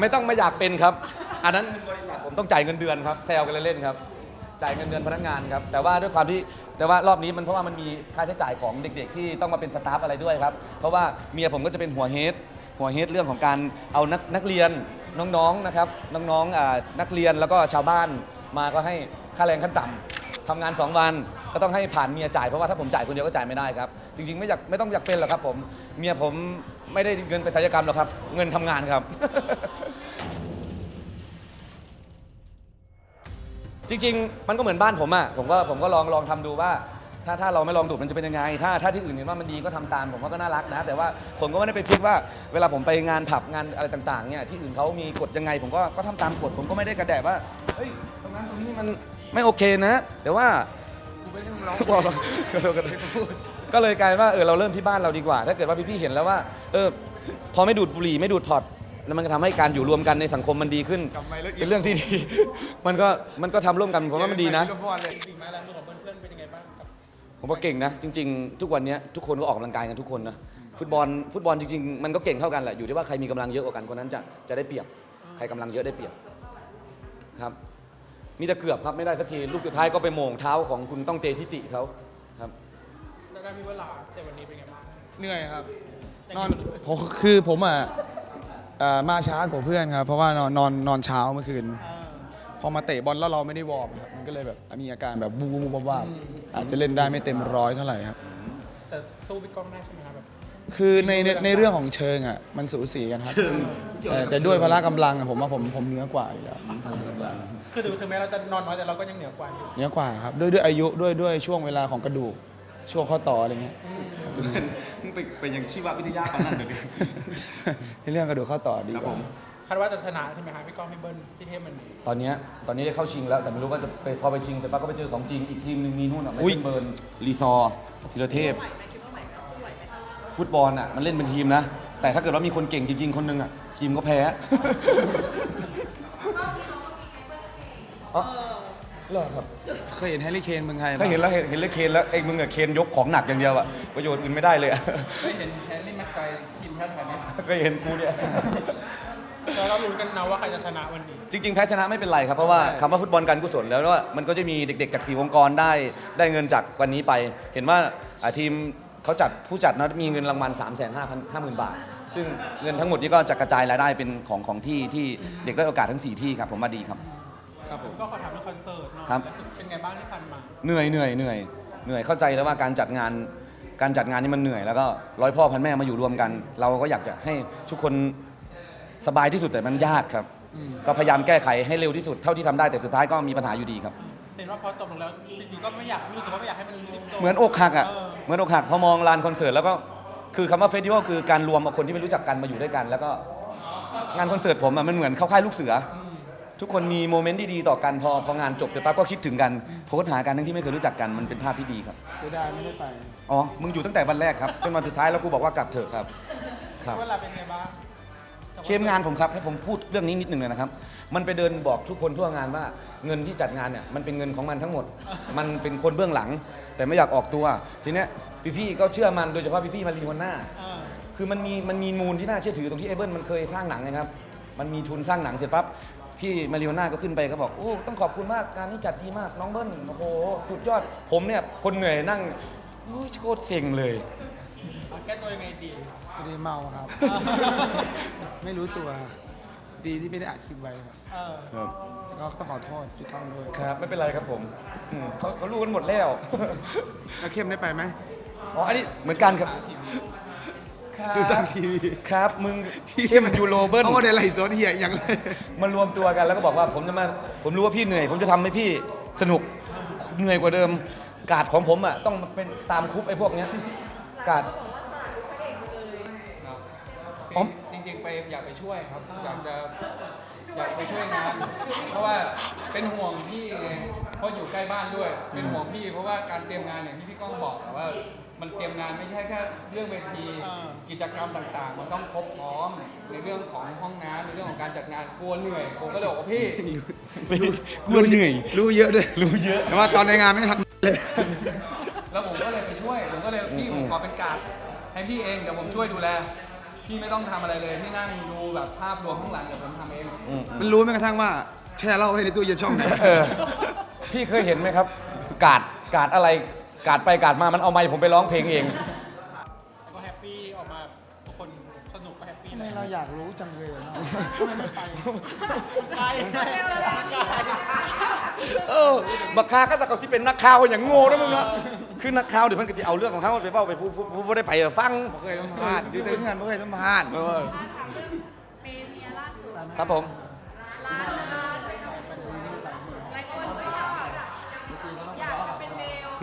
ไม่ต้องไม่อยากเป็นครับ อันนั้นเงินบริษัทผมต้องจ่ายเงินเดือนครับแซวกันเล่นๆครับ จ่ายเงินเดือนพนักงานครับ แต่ว่าด้วยความที่แต่ว่ารอบนี้มันเพราะว่ามันมีค่าใช้จ่ายของเด็ก ๆ ที่ต้องมาเป็นสตาฟอะไรด้วยครับ เพราะว่าเมียผมก็จะเป็นหัวเฮดหัวเฮดเรื่องของการเอานักนักเรียนน้องๆนะครับน้องๆอ่านักเรียนแล้วก็ชาวบ้านมาก็ให้ค่าแรงขั้นต่ำทำงาน 2 วันก็ต้องให้ผ่านเมียจ่ายเพราะว่าถ้าผมจ่ายคนเดียวก็จ่ายไม่ได้ครับจริงๆ ไม่อยากไม่ต้องอยากเป็นหรอกครับผมเมียผมไม่ได้เงินไปศัลยกรรมหรอกครับ เงินทำงานครับ จริง ๆ มันก็เหมือนบ้านผมอะผมก็ผมก็ลองลองทำดูว่า ถ้าถ้าเราไม่ลองดูดมันจะเป็นยังไง ถ้าถ้าที่อื่นเห็นว่ามันดีก็ทำตามผมว่าก็น่ารักนะ แต่ว่าผมก็ไม่ได้ไปฟิกว่าเวลาผมไปงานผับงานอะไรต่างๆเนี่ยที่อื่นเขามีกฎยังไง ผมก็ก็ทำตามกฎผมก็ไม่ได้กระแดะว่าเฮ้ยตรงนั้นตรงนี้มันไม่โอเคนะ แต่ว่ากูไม่ใช่มึงร้องบอกเราก็เลยก็เลยกลายเป็นว่าเออเราเริ่มที่บ้านเราดีกว่า ถ้าเกิดว่าพี่ๆเห็นแล้วว่า เออพอไม่ดูดบุหรี่ไม่ดูดพอร์ต แล้วมันก็ทำให้การอยู่รวมกันในสังคมมันดีขึ้น กลับมาแล้วเป็นเรื่องที่ดี มันก็มันก็ทำร่วมกันผมว่ามันดีนะเรื่องบอลเลยจริงๆไหมแล้วมือของเพื่อนๆเป็นยังไงบ้างกับผมว่าเก่งนะ จริง ๆ ทุกวันเนี้ยทุกคนก็ออกกำลังกายกันทุกคนนะฟุตบอลฟุตบอลจริง ๆ มันก็เก่งเท่ากันแหละอยู่ที่ว่าใครมีกำลังเยอะกว่ากันคนนั้นจะจะได้เปรียบใครกำลังเยอะได้เปรียบครับ มีแต่เกือบครับไม่ได้สักทีลูกสุดท้ายก็ไปโหม่งเท้าของคุณต้องเตทิติเขาครับแล้วได้มีเวลาแต่วันนี้เป็นไงบ้าง เหนื่อยครับ นอนผมคือผมอะ เอ่อมาช้ากว่าเพื่อนครับ เพราะว่านอนนอนนอนเช้าเมื่อคืน พอมาเตะบอลแล้วเราไม่ได้วอร์มครับมันก็เลยแบบมีอาการแบบวูบวูบวาบๆอาจจะเล่นได้ไม่เต็มร้อยเท่าไหร่ครับ แต่สู้พี่ก้องได้ใช่ไหมครับแบบคือในในในเรื่องของเชิงอะมันสูสีกันครับแต่แต่ด้วยพละกำลังอะผมว่าผมผมเหนือกว่าอยู่แล้วคือถึงแม้เราจะนอนน้อยแต่เราก็ยังเหนือกว่าอยู่เหนือกว่าครับด้วยด้วยอายุด้วยด้วยช่วงเวลาของกระดูก ช่วงข้อต่ออะไรเงี้ยไปไปยังชีววิทยากันนั่นเดี๋ยวนี้ในเรื่องกระดูกข้อต่อดีครับกผว่ามคาดว่าจะชนะใช่ไหมครับพี่ก้องพี่เบิ้ลพี่เทพมันตอนเนี้ยตอนนี้ได้เข้าชิงแล้ว แต่ไม่รู้ว่าจะไปพอไปชิงเสร็จปั๊บก็ไปเจอของจริงอีกทีมหนึ่งมีนู่นอะไม่อุ๊ยเป็นเบิร์นรีซอร์ธีรเทพ ฟุตบอลอะมันเล่นเป็นทีมนะ แต่ถ้าเกิดว่ามีคนเก่งจริง ๆ คนหนึงอะทีมก็แพ้อ๋อ เหรอครับเคยเห็นแฮร์รี่เคนเมืองไทยปะเคยเห็นแล้วเห็นเห็นเลขเคนแล้วไอ้มึงเนี่ยเคนยกของหนักอย่างเดียวอะประโยชน์อื่นไม่ได้เลยอะ เคยเห็นแฮร์รี่แม็กไกร์ทีมชาติไทยไหมเคยเห็นกูเนี่ย แล้วเราลุ้นกันนะว่าใครจะชนะวันนี้ จริงๆ แพ้ชนะไม่เป็นไรครับ เพราะว่าคำว่าฟุตบอลการกุศลแล้วว่ามันก็จะมีเด็กๆ จากสีวงกรได้ได้เงินจากวันนี้ไป เห็นว่าอ่าทีมเขาจัดผู้จัดนะมีเงินรางวัล3 5 5 0 0 0 0 บาท ซึ่งเงินทั้งหมดนี้ก็จะกระจายรายได้เป็นของของที่ที่เด็กได้โอกาสทั้ง 4 ที่ครับผมว่าดีครับ ครับผมก็ขอถามเรื่องคอนเสิร์ตเนาะครับแล้วเป็นไงบ้างที่ผ่านมาเหนื่อยเหนื่อยเหนื่อยเหนื่อยเข้าใจแล้วว่าการจัดงานการจัดงานนี่มันเหนื่อยแล้วก็ร้อยพ่อพันแม่มาอยู่รวมกัน เราก็อยากจะให้ทุกคนสบายที่สุดแต่มันยากครับ ก็พยายามแก้ไขให้เร็วที่สุดเท่าที่ทำได้แต่สุดท้ายก็มีปัญหาอยู่ดีครับ เห็นว่าพอจบลงแล้วจริงๆก็ไม่อยากรู้สึกว่าไม่อยากให้มันรีบจบเหมือนอกหักอะเออเหมือนอกหักพอมองลานคอนเสิร์ตแล้วก็คือคำว่าเฟสติวัลคือการรวมเอาคนที่ไม่รู้จักกันมาอยู่ด้วยกัน แล้วก็งานคอนเสิร์ตผมอะมันเหมือนเข้าค่ายลูกเสืออ ทุกคนมีโมเมนต์ที่ดีต่อกันพอพองานจบเสร็จปั๊บก็คิดถึงกันโพสต์หากันทั้งที่ไม่เคยรู้จักกันมันเป็นภาพที่ดีครับ เสียดายไม่ได้ไปอ๋อ มึงอยู่ตั้งแต่วันแรกครับ จนมาสุดท้ายแล้วกูบอกว่ากลับเถอะครับ ครับ เวลาเป็นไงบ้างเชมงานผมครับให้ผมพูดเรื่องนี้นิดหนึ่งเลยนะครับ มันไปเดินบอกทุกคนทั่วงานว่าเงินที่จัดงานเนี่ยมันเป็นเงินของมันทั้งหมด มันเป็นคนเบื้องหลัง แต่ไม่อยากออกตัว ทีเนี้ยพี่ๆก็เชื่อมันโดยเฉพาะพี่ๆมารีวันหน้าเออคือมันมีมันมีมูลที่น่าเชื่อถือตรงที่เอเบิลมันเคยสร้างหนังนะครับ มันมีทุนสร้างหนังเสร็จปั๊บ พี่มาริโอน่าก็ขึ้นไปก็บอกโอ้ต้องขอบคุณมากงานนี้จัดดีมากน้องเบิ้ลโอ้โหสุดยอดผมเนี่ยคนเหนื่อยนั่งโอ้ยโคตรเซ็งเลยเอาแก้ตัวยังไงดีไม่ได้เมาครับ ไม่รู้ตัว ดีที่ไม่ได้อัดคลิปไว้ครับเออแล้วก็ต้องขอโทษพี่ต้องด้วยครับ ไม่เป็นไรครับผมอืมเขาเขารู้กันหมดแล้ว แล้วเข้มได้ไปไหม อ๋อ อันนี้เหมือนกันครับ ครับดูทางทีวีครับ มึงเข้มยูโรเบิ้ลเขาก็ได้ไล่สดเหี้ยอย่างเลยมารวมตัวกันแล้วก็บอกว่าผมจะมาผมรู้ว่าพี่เหนื่อย ผมจะทำให้พี่สนุกเหนื่อยกว่าเดิม กาดของผมอะต้องเป็นตามคุปไอ้พวกเนี้ยกาด อ๋อ จริงๆไปอยากไปช่วยครับ อยากจะอยากไปช่วยงานเพราะว่าเป็นห่วงพี่ไงเพราะอยู่ใกล้บ้านด้วย เป็นห่วงพี่เพราะว่าการเตรียมงานอย่างที่พี่ก้องบอกอะว่า มันเตรียมงานไม่ใช่แค่เรื่องเวทีอ่า กิจกรรมต่างๆ มันต้องครบพร้อมในเรื่องของห้องน้ำในเรื่องของการจัดงานกลัวเหนื่อยผมก็เลยบอกว่าพี่รู้เหนื่อย รู้เยอะด้วยรู้เยอะ แต่ว่าตอนในงานไม่ได้ทำเลย แล้วผมก็เลยไปช่วย ผมก็เลยพี่ผมขอเป็นการดให้พี่เองเดี๋ยวผมช่วยดูแล พี่ไม่ต้องทำอะไรเลย พี่นั่งดูแบบภาพรวมข้างหลังเดี๋ยวผมทำเองอืมมันรู้แม้กระทั่งว่าแช่เหล้าไว้ในตู้เย็นช่องไหน เออพี่เคยเห็นไหมครับ กาดกาดอะไร กาดไปกาดมามันเอาไมค์ผมไปร้องเพลงเองแล้วก็แฮปปี้ออกมาทุกคนสนุกก็แฮปปี้ไม่เราอยากรู้จังเลยอะใช่ใช่เออบักคาก็จะเขาสิเป็นนักข่าวอย่างโง่นะมึงนะคือนักข่าวเดี๋ยวมันก็จะเอาเรื่องของเขาไปเบ้าไปพูดพูดพูดบ่ได้ไปเออฟัง บ่เคยสัมภาษณ์ที่ตึงงานบ่เคยสัมภาษณ์ เออ ถามเรื่องเปย์เมียล่าสุด ครับผม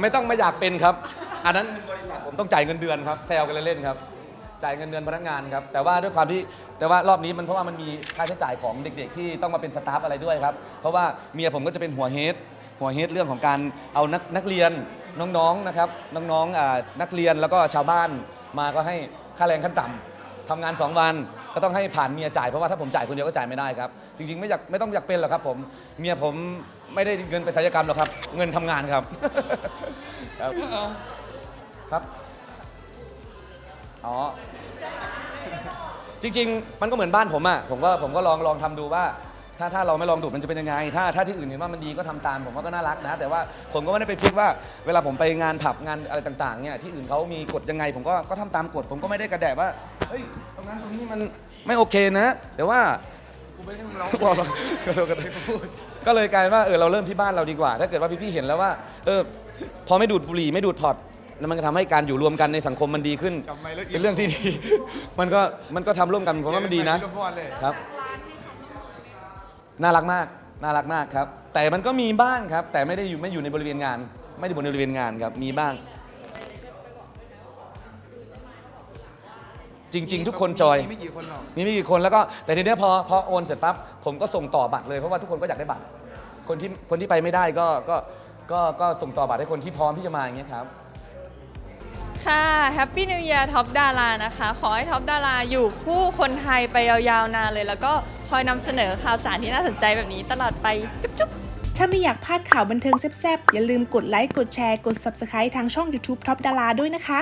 ไม่ต้องมาอยากเป็นครับ อันนั้นบริษัทผมต้องจ่ายเงินเดือนครับแซลกันเล่นๆครับ จ่ายเงินเดือนพนักงานครับ แต่ว่าด้วยความที่แต่ว่ารอบนี้มันเพราะว่ามันมีค่าใช้จ่ายของเด็ก ๆ ที่ต้องมาเป็นสตาฟอะไรด้วยครับ เพราะว่าเมียผมก็จะเป็นหัวเฮดหัวเฮดเรื่องของการเอานักนักเรียนน้องๆนะครับน้องๆอ่านักเรียนแล้วก็ชาวบ้านมาก็ให้ค่าแรงขั้นต่ำทำงาน 2 วันก็ต้องให้ผ่านเมียจ่ายเพราะว่าถ้าผมจ่ายคนเดียวก็จ่ายไม่ได้ครับ จริง ๆ ไม่อยากไม่ต้องอยากเป็นหรอกครับผมเมียผม ไม่ได้เงินไปศัลยกรรมหรอกครับ เงินทำงานครับ ครับครับ อ๋อ จริงๆ มันก็เหมือนบ้านผมอะผมก็ผมก็ลองลองทำดูว่า ถ้าถ้าเราไม่ลองดูดมันจะเป็นยังไง ถ้าถ้าที่อื่นเห็นว่ามันดีก็ทำตาม ผมว่าก็น่ารักนะ แต่ว่าผมก็ไม่ได้ไปฟิกว่า เวลาผมไปงานผับงานอะไรต่างๆ เนี่ยที่อื่นเขามีกฎยังไง ผมก็ก็ทำตามกฎ ผมก็ไม่ได้กระแดะว่า เฮ้ยตรงนั้นตรงนี้มันไม่โอเคนะ แต่ว่า กูไม่ได้ให้มึงร้องบอกเราก็เลยกลายเป็นว่าเออเราเริ่มที่บ้านเราดีกว่า ถ้าเกิดว่าพี่ๆเห็นแล้วว่าเออพอไม่ดูดบุหรี่ไม่ดูดพอร์ตแล้วมันก็ทำให้การอยู่รวมกันในสังคมมันดีขึ้นจำไว้แล้วเป็นเรื่องที่ดี มันก็มันก็ทำร่วมกันผมว่ามันดีนะร่วมพรเลยครับร้านให้ความร่วมมือไหมคะน่ารักมากน่ารักมากครับ แต่มันก็มีบ้างครับ แต่ไม่ได้อยู่ไม่อยู่ในบริเวณงาน ไม่ได้บนบริเวณงานครับมีบ้าง จริง ๆ ทุกคนจอย มีไม่กี่คนหรอกมีไม่กี่คนแล้วก็แต่ทีเนี้ยพอพอโอนเสร็จปั๊บผมก็ส่งต่อบัตรเลยเพราะว่าทุกคนก็อยากได้บัตร คนที่คนที่ไปไม่ได้ก็ก็ก็ก็ส่งต่อบัตรให้คนที่พร้อมที่จะมาอย่างเงี้ยครับ ค่ะ Happy New Year ท็อปดารานะคะ ขอให้ท็อปดาราอยู่คู่คนไทยไปยาวๆนานเลย แล้วก็คอยนำเสนอข่าวสารที่น่าสนใจแบบนี้ตลอดไป จุ๊บๆถ้าไม่อยากพลาดข่าวบันเทิงแซ่บๆ อย่าลืมกดไลค์ กดแชร์ กด Subscribe ทางช่อง YouTube Top ดาราด้วยนะคะ